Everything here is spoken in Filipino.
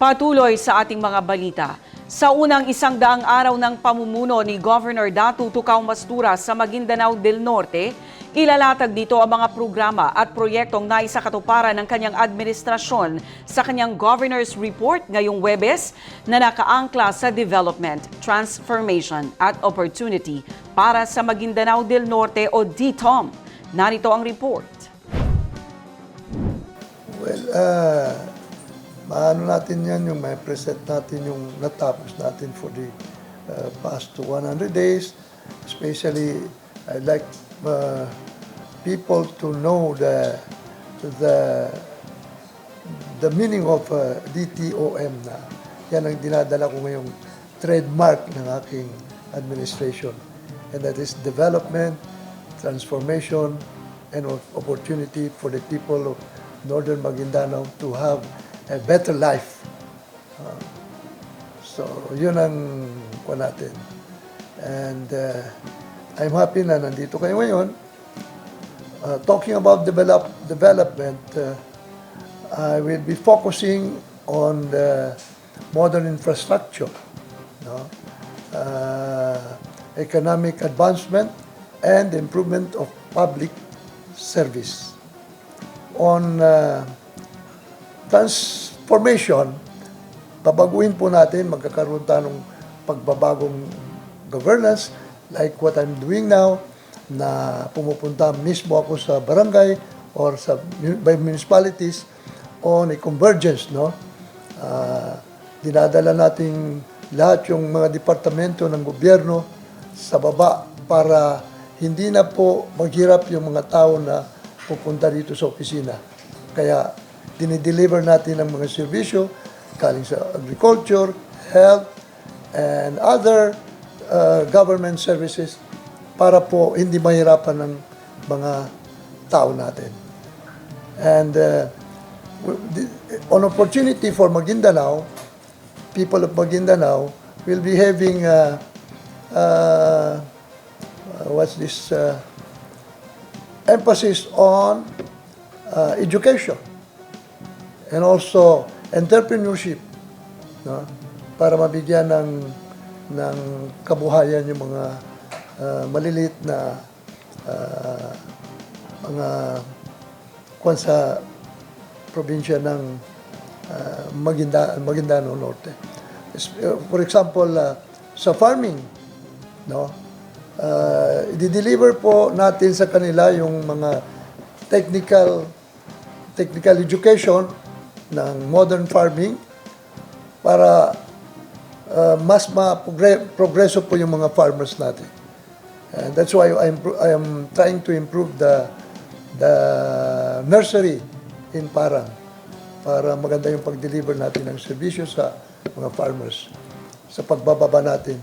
Patuloy sa ating mga balita. Sa unang isang daang araw ng pamumuno ni Governor Datu Tukaw Mastura sa Maguindanao del Norte, ilalatag dito ang mga programa at proyektong naisakatuparan ng kanyang administrasyon sa kanyang Governor's Report ngayong Webes na nakaangkla sa development, transformation at opportunity para sa Maguindanao del Norte o DTOM. Narito ang report. Well, uh, maano natin yan yung may present natin yung natapos natin for the uh, past 100 days. Especially, I'd like uh, people to know the the the meaning of uh, DTOM na yan ang dinadala ko ngayong trademark ng aking administration. And that is development, transformation, and op- opportunity for the people of Northern Maguindanao to have a better life. Uh, so, yun ang ko natin. And uh, I'm happy na nandito kayo ngayon. Uh, talking about develop, development, uh, I will be focusing on the modern infrastructure, no? uh, economic advancement, and improvement of public service. On uh, transformation, babaguhin po natin, magkakaroon tayo ng pagbabagong governance like what I'm doing now na pumupunta mismo ako sa barangay or sa by municipalities on a convergence, no? Ah, dinadala nating lahat yung mga departamento ng gobyerno sa baba para hindi na po maghirap yung mga tao na pupunta dito sa opisina. Kaya dinideliver natin ang mga serbisyo galing sa agriculture, health, and other uh, government services para po hindi mahirapan ng mga tao natin. And uh, on opportunity for Maguindanao, people of Maguindanao will be having uh, uh, uh, what's this uh, emphasis on uh, education and also entrepreneurship no? para mabigyan ng ng kabuhayan yung mga uh, maliliit na uh, mga kwan sa probinsya ng uh, Maguinda, Maguindano Norte. Uh, For example, uh, sa farming, no? Uh, i-deliver po natin sa kanila yung mga technical technical education ng modern farming para uh, mas ma-progreso po yung mga farmers natin. And that's why I'm, I am trying to improve the the nursery in Parang para maganda yung pag-deliver natin ng serbisyo sa mga farmers sa pagbababa natin